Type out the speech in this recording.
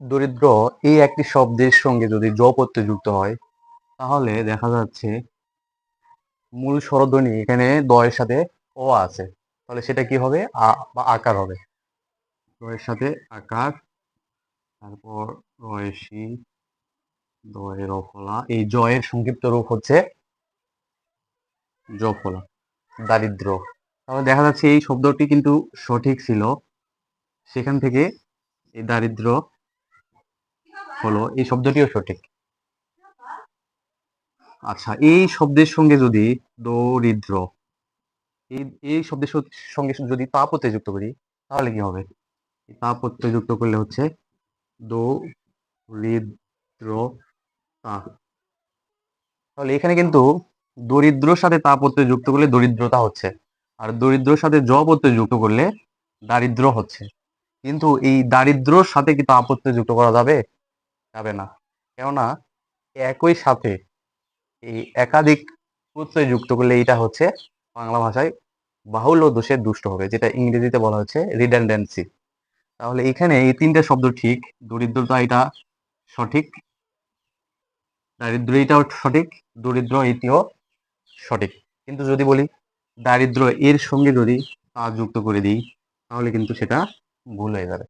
দরিদ্র এই একটি শব্দের সঙ্গে যদি জ প্রত্যয় যুক্ত হয়, তাহলে দেখা যাচ্ছে মূল স্বরধ্বনি এখানে দয়ের সাথে অ আছে। তাহলে সেটা কি হবে? আ বা আকার হবে। দয়ের সাথে আকার, তারপর রয়েসি দয়ের অফলা এই জয়ের সংক্ষিপ্ত রূপ হচ্ছে জফলা দারিদ্র। তাহলে দেখা যাচ্ছে এই শব্দটি কিন্তু সঠিক ছিল। সেখান থেকে এই দারিদ্র হলো, এই শব্দটিও সঠিক। আচ্ছা এই শব্দের সঙ্গে যদি দরিদ্র, এই এই শব্দের সঙ্গে যদি তা প্রত্যয় যুক্ত করি, তাহলে কি হবে? তা প্রত্যয় যুক্ত করলে হচ্ছে দরিদ্র তা তাহলে এখানে কিন্তু দরিদ্রর সাথে তা প্রত্যয় যুক্ত করলে দরিদ্রতা হচ্ছে, আর দরিদ্রর সাথে জ প্রত্যয় যুক্ত করলে দারিদ্র হচ্ছে। কিন্তু এই দারিদ্রর সাথে কি তা প্রত্যয় যুক্ত করা যাবে? যাবে না। কেননা একই সাথে এই একাধিক প্রত্যয় যুক্ত করলে এটা হচ্ছে বাংলা ভাষায় বাহুল্য দোষের দুষ্ট হবে, যেটা ইংরেজিতে বলা হচ্ছে রিডান্ডেন্সি তাহলে এখানে এই তিনটা শব্দ ঠিক, দরিদ্রতা এটা সঠিক দারিদ্র এটাও সঠিক, দরিদ্র এটিও সঠিক। কিন্তু যদি বলি দারিদ্র এর সঙ্গে যদি তা যুক্ত করে দিই, তাহলে কিন্তু সেটা ভুল হয়ে যাবে।